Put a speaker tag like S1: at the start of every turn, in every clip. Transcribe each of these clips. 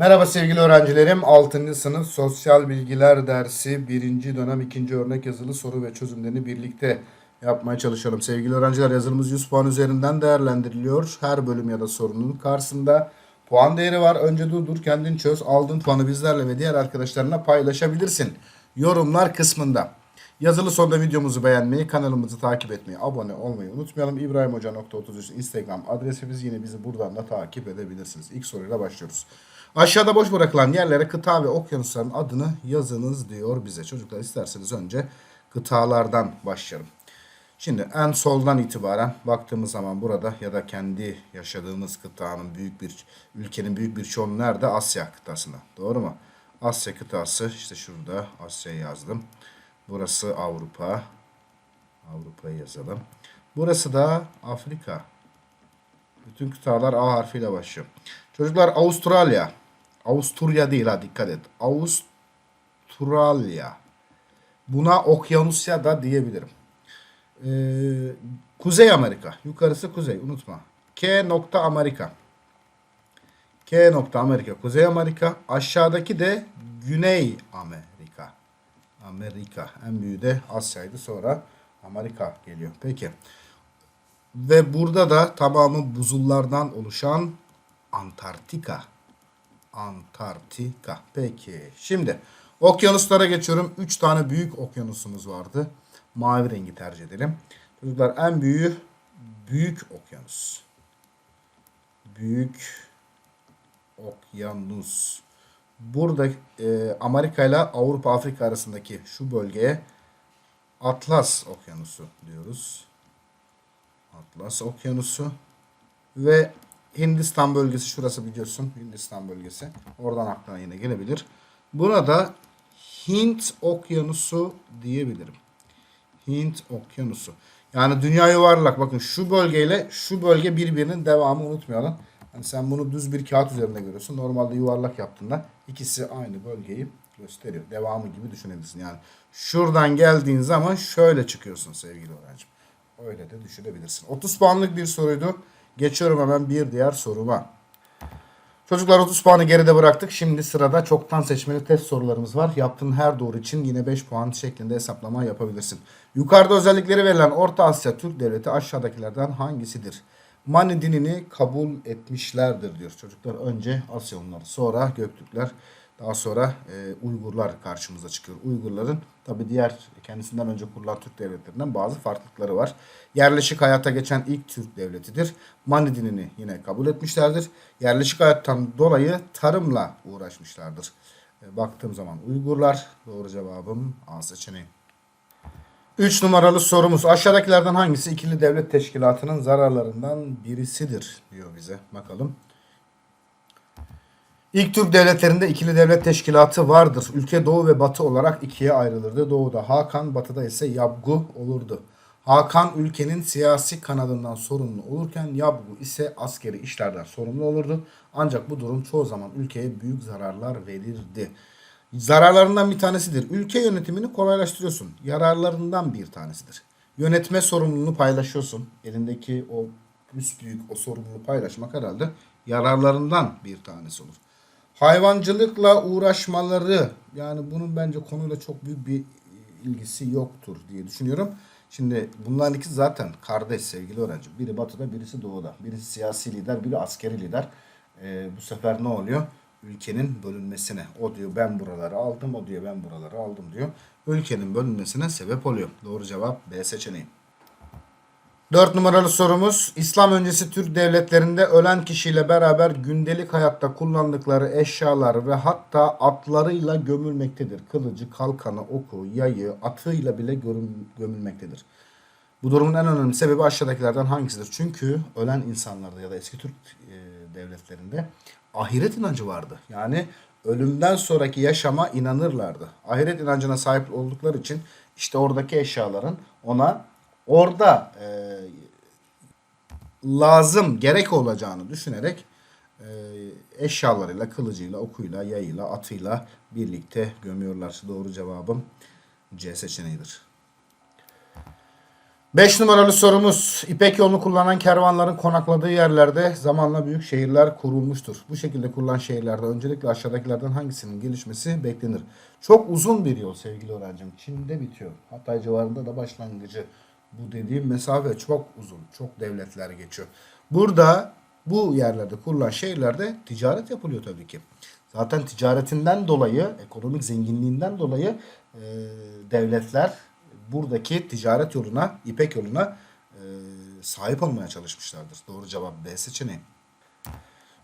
S1: Merhaba sevgili öğrencilerim. 6. sınıf sosyal bilgiler dersi 1. dönem 2. örnek yazılı soru ve çözümlerini birlikte yapmaya çalışalım. Sevgili öğrenciler yazılımız 100 puan üzerinden değerlendiriliyor. Her bölüm ya da sorunun karşısında puan değeri var. Önce durdur kendin çöz. Aldığın puanı bizlerle ve diğer arkadaşlarına paylaşabilirsin. Yorumlar kısmında. Yazılı sonunda videomuzu beğenmeyi, kanalımızı takip etmeyi, abone olmayı unutmayalım. İbrahimhoca.33 Instagram adresimiz yine bizi buradan da takip edebilirsiniz. İlk soruyla başlıyoruz. Aşağıda boş bırakılan yerlere kıta ve okyanusların adını yazınız diyor bize. Çocuklar isterseniz önce kıtalardan başlayalım. Şimdi en soldan itibaren baktığımız zaman burada ya da kendi yaşadığımız kıtanın büyük bir ülkenin büyük bir çoğunluğu nerede? Asya kıtasında. Doğru mu? Asya kıtası işte şurada Asya yazdım. Burası Avrupa. Avrupa'yı yazalım. Burası da Afrika. Bütün kıtalar A harfiyle başlıyor. Çocuklar Avustralya. Avusturya değil ha dikkat et. Avustralya. Buna Okyanusya da diyebilirim. Ee, Kuzey Amerika. Yukarısı kuzey unutma. K nokta Amerika. K nokta Amerika. Kuzey Amerika. Aşağıdaki de Güney Amerika. Amerika. En büyüğü de Asya'ydı. Sonra Amerika geliyor. Peki. Ve burada da tamamı buzullardan oluşan Antarktika. Antarktika. Peki. Şimdi okyanuslara geçiyorum. 3 tane büyük okyanusumuz vardı. Mavi rengi tercih edelim. Çocuklar en büyüğü Büyük Okyanus. Büyük Okyanus. Burada e, Amerika ile Avrupa Afrika arasındaki şu bölgeye Atlas Okyanusu diyoruz. Atlas Okyanusu ve Hindistan bölgesi şurası biliyorsun. Hindistan bölgesi. Oradan aklına yine gelebilir. Burada Hint Okyanusu diyebilirim. Hint Okyanusu. Yani dünya yuvarlak. Bakın şu bölgeyle şu bölge birbirinin devamı unutmayalım. Yani sen bunu düz bir kağıt üzerinde görüyorsun. Normalde yuvarlak yaptığında ikisi aynı bölgeyi gösteriyor. Devamı gibi düşünebilirsin. Yani şuradan geldiğin zaman şöyle çıkıyorsun sevgili öğrencim. Öyle de düşünebilirsin. 30 puanlık bir soruydu. Geçiyorum hemen bir diğer soruma. Çocuklar 30 puanı geride bıraktık. Şimdi sırada çoktan seçmeli test sorularımız var. Yaptığın her doğru için yine 5 puan şeklinde hesaplama yapabilirsin. Yukarıda özellikleri verilen Orta Asya Türk Devleti aşağıdakilerden hangisidir? Mani dinini kabul etmişlerdir diyor çocuklar. Önce Asya onları sonra Göktürkler daha sonra e, Uygurlar karşımıza çıkıyor. Uygurların tabi diğer kendisinden önce kurulan Türk devletlerinden bazı farklılıkları var. Yerleşik hayata geçen ilk Türk devletidir. Mani dinini yine kabul etmişlerdir. Yerleşik hayattan dolayı tarımla uğraşmışlardır. E, baktığım zaman Uygurlar doğru cevabım A seçeneği. 3 numaralı sorumuz. Aşağıdakilerden hangisi ikili devlet teşkilatının zararlarından birisidir diyor bize. Bakalım. İlk Türk devletlerinde ikili devlet teşkilatı vardır. Ülke doğu ve batı olarak ikiye ayrılırdı. Doğuda Hakan, batıda ise Yabgu olurdu. Hakan ülkenin siyasi kanadından sorumlu olurken Yabgu ise askeri işlerden sorumlu olurdu. Ancak bu durum çoğu zaman ülkeye büyük zararlar verirdi. Zararlarından bir tanesidir. Ülke yönetimini kolaylaştırıyorsun. Yararlarından bir tanesidir. Yönetme sorumluluğunu paylaşıyorsun. Elindeki o büyük o sorumluluğu paylaşmak herhalde yararlarından bir tanesi olur. Hayvancılıkla uğraşmaları yani bunun bence konuyla çok büyük bir ilgisi yoktur diye düşünüyorum. Şimdi bunların ikisi zaten kardeş sevgili öğrenci. Biri batıda birisi doğuda. Birisi siyasi lider biri askeri lider. Ee, bu sefer ne oluyor? Ülkenin bölünmesine. O diyor ben buraları aldım. O diyor ben buraları aldım diyor. Ülkenin bölünmesine sebep oluyor. Doğru cevap B seçeneği. 4 numaralı sorumuz İslam öncesi Türk devletlerinde ölen kişiyle beraber gündelik hayatta kullandıkları eşyalar ve hatta atlarıyla gömülmektedir. Kılıcı, kalkanı, oku, yayı, atıyla bile gömülmektedir. Bu durumun en önemli sebebi aşağıdakilerden hangisidir? Çünkü ölen insanlarda ya da eski Türk e, devletlerinde ahiret inancı vardı. Yani ölümden sonraki yaşama inanırlardı. Ahiret inancına sahip oldukları için işte oradaki eşyaların ona orada e, lazım, gerek olacağını düşünerek e, eşyalarıyla, kılıcıyla, okuyla, yayıyla, atıyla birlikte gömüyorlar. Doğru cevabım C seçeneğidir. 5 numaralı sorumuz. İpek yolunu kullanan kervanların konakladığı yerlerde zamanla büyük şehirler kurulmuştur. Bu şekilde kurulan şehirlerde öncelikle aşağıdakilerden hangisinin gelişmesi beklenir? Çok uzun bir yol sevgili öğrencim. Çin'de bitiyor. Hatay civarında da başlangıcı. Bu dediğim mesafe çok uzun. Çok devletler geçiyor. Burada bu yerlerde kurulan şehirlerde ticaret yapılıyor tabii ki. Zaten ticaretinden dolayı, ekonomik zenginliğinden dolayı e, devletler buradaki ticaret yoluna, İpek yoluna e, sahip olmaya çalışmışlardır. Doğru cevap B seçeneği.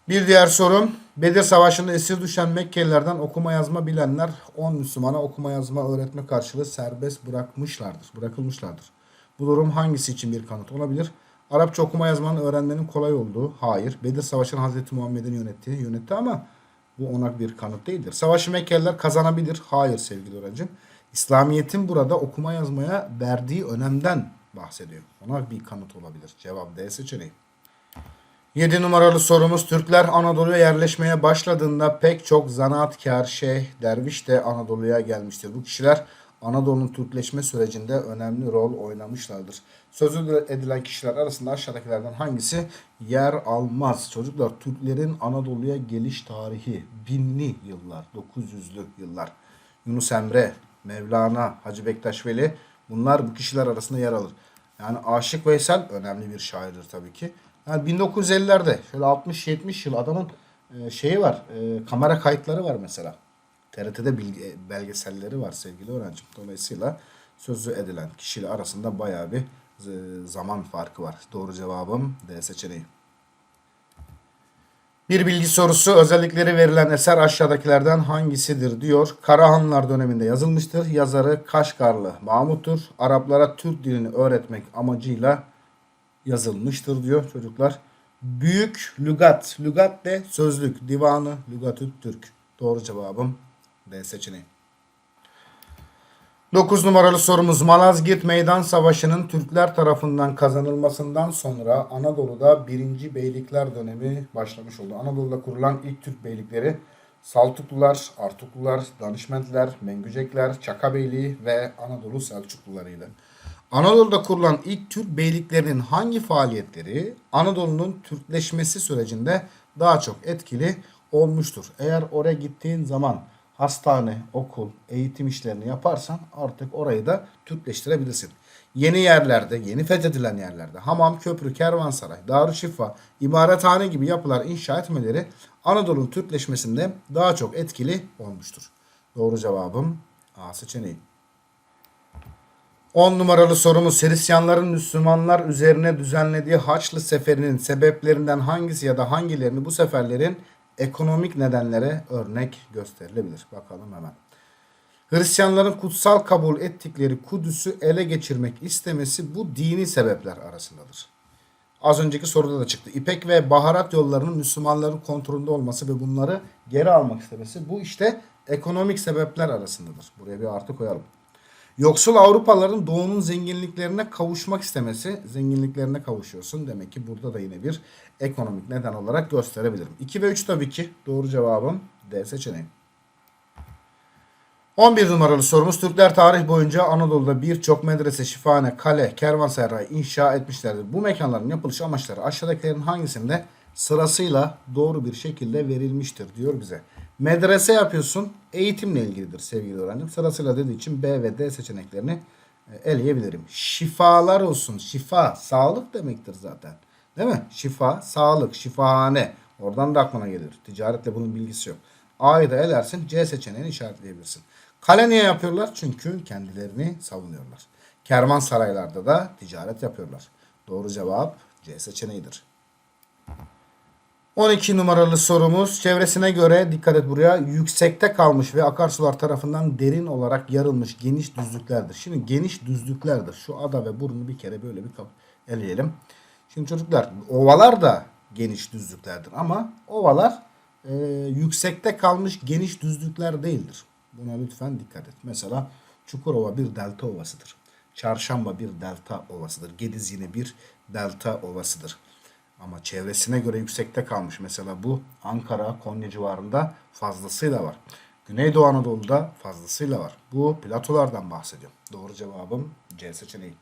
S1: Bir diğer sorum. Bedir Savaşı'nda esir düşen Mekkelilerden okuma yazma bilenler 10 Müslümana okuma yazma öğretme karşılığı serbest bırakmışlardır, bırakılmışlardır. Bu durum hangisi için bir kanıt olabilir? Arapça okuma yazmanın öğrenmenin kolay olduğu. Hayır. Bedir Savaşı'nı Hazreti Muhammed'in yönettiği yönetti ama bu ona bir kanıt değildir. Savaşı Mekkeliler kazanabilir. Hayır sevgili öğrencim. İslamiyet'in burada okuma yazmaya verdiği önemden bahsediyor. Ona bir kanıt olabilir. Cevap D seçeneği. 7 numaralı sorumuz Türkler Anadolu'ya yerleşmeye başladığında pek çok zanaatkar, şeyh, derviş de Anadolu'ya gelmiştir. Bu kişiler Anadolu'nun Türkleşme sürecinde önemli rol oynamışlardır. Sözü edilen kişiler arasında aşağıdakilerden hangisi yer almaz? Çocuklar Türklerin Anadolu'ya geliş tarihi binli yıllar, 900'lü yıllar. Yunus Emre, Mevlana, Hacı Bektaş Veli bunlar bu kişiler arasında yer alır. Yani Aşık Veysel önemli bir şairdir tabii ki. Yani 1950'lerde şöyle 60-70 yıl adamın e, şeyi var. e, kamera kayıtları var mesela. TRT'de bilgi, belgeselleri var sevgili öğrencim. Dolayısıyla sözü edilen kişiyle arasında bayağı bir e, zaman farkı var. Doğru cevabım D seçeneği. Bir bilgi sorusu özellikleri verilen eser aşağıdakilerden hangisidir diyor. Karahanlar döneminde yazılmıştır. Yazarı Kaşgarlı Mahmut'tur. Araplara Türk dilini öğretmek amacıyla yazılmıştır diyor çocuklar. Büyük lügat. Lügat de sözlük. Divanı Lügatü Türk. Doğru cevabım D seçeneği. 9 numaralı sorumuz Malazgirt Meydan Savaşı'nın Türkler tarafından kazanılmasından sonra Anadolu'da 1. Beylikler dönemi başlamış oldu. Anadolu'da kurulan ilk Türk beylikleri Saltuklular, Artuklular, Danışmentler, Mengücekler, Çaka Beyliği ve Anadolu Selçuklularıydı. Anadolu'da kurulan ilk Türk beyliklerinin hangi faaliyetleri Anadolu'nun Türkleşmesi sürecinde daha çok etkili olmuştur? Eğer oraya gittiğin zaman hastane, okul, eğitim işlerini yaparsan artık orayı da Türkleştirebilirsin. Yeni yerlerde, yeni fethedilen yerlerde hamam, köprü, kervansaray, darüşşifa, imarethane gibi yapılar inşa etmeleri Anadolu'nun Türkleşmesinde daha çok etkili olmuştur. Doğru cevabım A seçeneği. 10 numaralı sorumuz Hristiyanların Müslümanlar üzerine düzenlediği Haçlı Seferi'nin sebeplerinden hangisi ya da hangilerini bu seferlerin ekonomik nedenlere örnek gösterilebilir. Bakalım hemen. Hristiyanların kutsal kabul ettikleri Kudüs'ü ele geçirmek istemesi bu dini sebepler arasındadır. Az önceki soruda da çıktı. İpek ve baharat yollarının Müslümanların kontrolünde olması ve bunları geri almak istemesi bu işte ekonomik sebepler arasındadır. Buraya bir artı koyalım. Yoksul Avrupalıların doğunun zenginliklerine kavuşmak istemesi, zenginliklerine kavuşuyorsun. Demek ki burada da yine bir ekonomik neden olarak gösterebilirim. 2 ve 3 tabii ki doğru cevabım D seçeneği. 11 numaralı sorumuz Türkler tarih boyunca Anadolu'da birçok medrese, şifahane, kale, kervansaray inşa etmişlerdir. Bu mekanların yapılış amaçları aşağıdakilerin hangisinde sırasıyla doğru bir şekilde verilmiştir diyor bize. Medrese yapıyorsun eğitimle ilgilidir sevgili öğrencim. Sırasıyla dediği için B ve D seçeneklerini e, eleyebilirim. Şifalar olsun. Şifa sağlık demektir zaten. Değil mi? Şifa, sağlık, şifahane. Oradan da aklına gelir. Ticaretle bunun bilgisi yok. A'yı da elersin. C seçeneğini işaretleyebilirsin. Kale niye yapıyorlar? Çünkü kendilerini savunuyorlar. Kervansaraylarda da ticaret yapıyorlar. Doğru cevap C seçeneğidir. 12 numaralı sorumuz çevresine göre dikkat et buraya yüksekte kalmış ve akarsular tarafından derin olarak yarılmış geniş düzlüklerdir. Şimdi geniş düzlüklerdir. Şu ada ve burnu bir kere böyle bir eleyelim. Şimdi çocuklar ovalar da geniş düzlüklerdir ama ovalar e, yüksekte kalmış geniş düzlükler değildir. Buna lütfen dikkat et. Mesela Çukurova bir delta ovasıdır. Çarşamba bir delta ovasıdır. Gediz yine bir delta ovasıdır. Ama çevresine göre yüksekte kalmış. Mesela bu Ankara, Konya civarında fazlasıyla var. Güneydoğu Anadolu'da fazlasıyla var. Bu platolardan bahsediyorum. Doğru cevabım C seçeneği.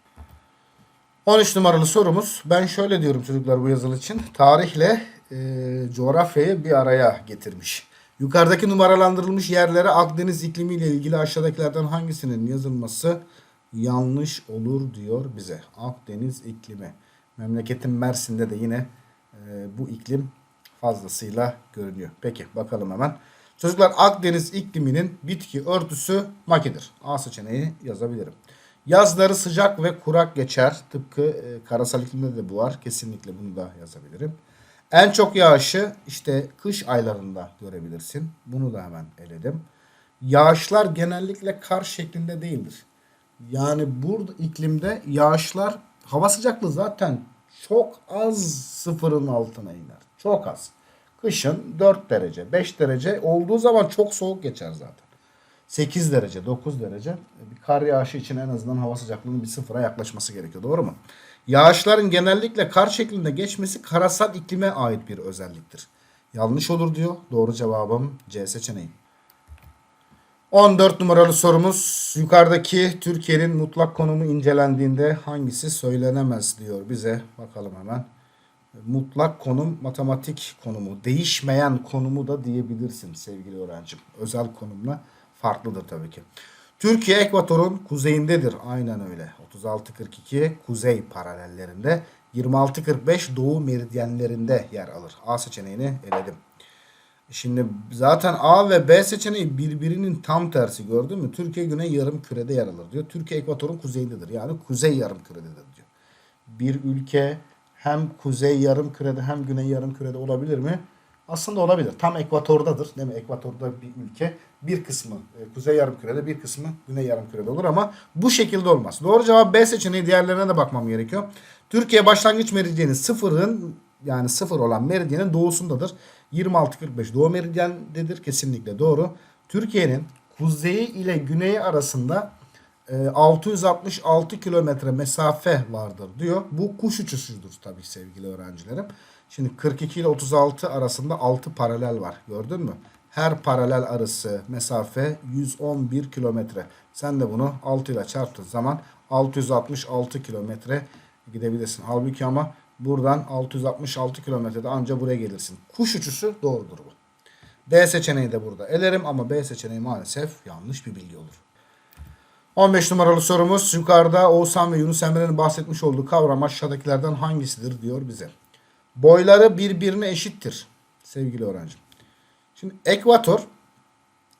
S1: 13 numaralı sorumuz. Ben şöyle diyorum çocuklar bu yazılı için. Tarihle e, coğrafyayı bir araya getirmiş. Yukarıdaki numaralandırılmış yerlere Akdeniz iklimiyle ilgili aşağıdakilerden hangisinin yazılması yanlış olur diyor bize. Akdeniz iklimi. Memleketin Mersin'de de yine e, bu iklim fazlasıyla görünüyor. Peki bakalım hemen. Çocuklar Akdeniz ikliminin bitki örtüsü makidir. A seçeneği yazabilirim. Yazları sıcak ve kurak geçer. Tıpkı e, karasal iklimde de bu var. Kesinlikle bunu da yazabilirim. En çok yağışı işte kış aylarında görebilirsin. Bunu da hemen eledim. Yağışlar genellikle kar şeklinde değildir. Yani burada iklimde yağışlar hava sıcaklığı zaten çok az sıfırın altına iner. Çok az. Kışın 4 derece, 5 derece olduğu zaman çok soğuk geçer zaten. 8 derece, 9 derece. Bir kar yağışı için en azından hava sıcaklığının bir sıfıra yaklaşması gerekiyor. Doğru mu? Yağışların genellikle kar şeklinde geçmesi karasal iklime ait bir özelliktir. Yanlış olur diyor. Doğru cevabım C seçeneği. 14 numaralı sorumuz yukarıdaki Türkiye'nin mutlak konumu incelendiğinde hangisi söylenemez diyor bize. Bakalım hemen. Mutlak konum matematik konumu. Değişmeyen konumu da diyebilirsin sevgili öğrencim. Özel konumla farklıdır tabii ki. Türkiye ekvatorun kuzeyindedir. Aynen öyle. 36-42 kuzey paralellerinde. 26-45 doğu meridyenlerinde yer alır. A seçeneğini eledim. Şimdi zaten A ve B seçeneği birbirinin tam tersi gördün mü? Türkiye güney yarım kürede yer alır diyor. Türkiye ekvatorun kuzeyindedir. Yani kuzey yarım kürededir diyor. Bir ülke hem kuzey yarım kürede hem güney yarım kürede olabilir mi? Aslında olabilir. Tam ekvatordadır. Değil mi? Ekvatorda bir ülke bir kısmı e, kuzey yarım kürede bir kısmı güney yarım kürede olur ama bu şekilde olmaz. Doğru cevap B seçeneği diğerlerine de bakmam gerekiyor. Türkiye başlangıç meridyeni sıfırın yani sıfır olan meridyenin doğusundadır. 26-45 doğu meridyendedir. Kesinlikle doğru. Türkiye'nin kuzeyi ile güneyi arasında e, 666 kilometre mesafe vardır diyor. Bu kuş uçuşudur tabii sevgili öğrencilerim. Şimdi 42 ile 36 arasında 6 paralel var. Gördün mü? Her paralel arası mesafe 111 kilometre. Sen de bunu 6 ile çarptığın zaman 666 kilometre gidebilirsin. Halbuki ama buradan 666 kilometrede anca buraya gelirsin. Kuş uçuşu doğrudur bu. D seçeneği de burada elerim ama B seçeneği maalesef yanlış bir bilgi olur. 15 numaralı sorumuz yukarıda Oğuzhan ve Yunus Emre'nin bahsetmiş olduğu kavram aşağıdakilerden hangisidir diyor bize. Boyları birbirine eşittir sevgili öğrencim. Şimdi ekvator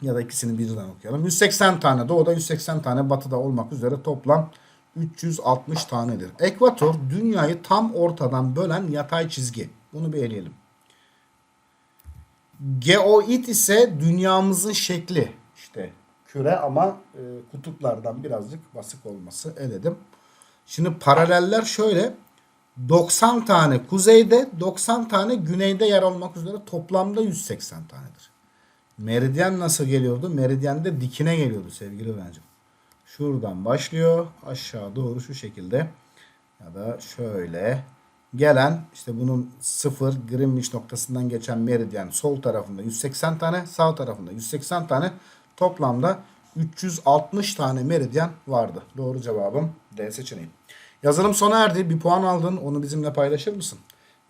S1: ya da ikisini birden okuyalım. 180 tane doğuda 180 tane batıda olmak üzere toplam 360 tanedir. Ekvator dünyayı tam ortadan bölen yatay çizgi. Bunu bir eleyelim. Geoid ise dünyamızın şekli. İşte küre ama e, kutuplardan birazcık basık olması eledim. Şimdi paraleller şöyle 90 tane kuzeyde 90 tane güneyde yer almak üzere toplamda 180 tanedir. Meridyen nasıl geliyordu? Meridyen de dikine geliyordu sevgili öğrencim. Şuradan başlıyor aşağı doğru şu şekilde ya da şöyle gelen işte bunun sıfır Greenwich noktasından geçen meridyen sol tarafında 180 tane sağ tarafında 180 tane toplamda 360 tane meridyen vardı. Doğru cevabım D seçeneği. Yazılım sona erdi. Bir puan aldın. Onu bizimle paylaşır mısın?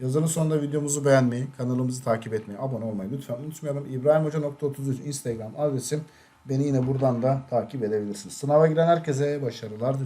S1: Yazının sonunda videomuzu beğenmeyi, kanalımızı takip etmeyi, abone olmayı lütfen unutmayalım. İbrahimhoca.33 Instagram adresim. Beni yine buradan da takip edebilirsiniz. Sınava giren herkese başarılar diliyorum.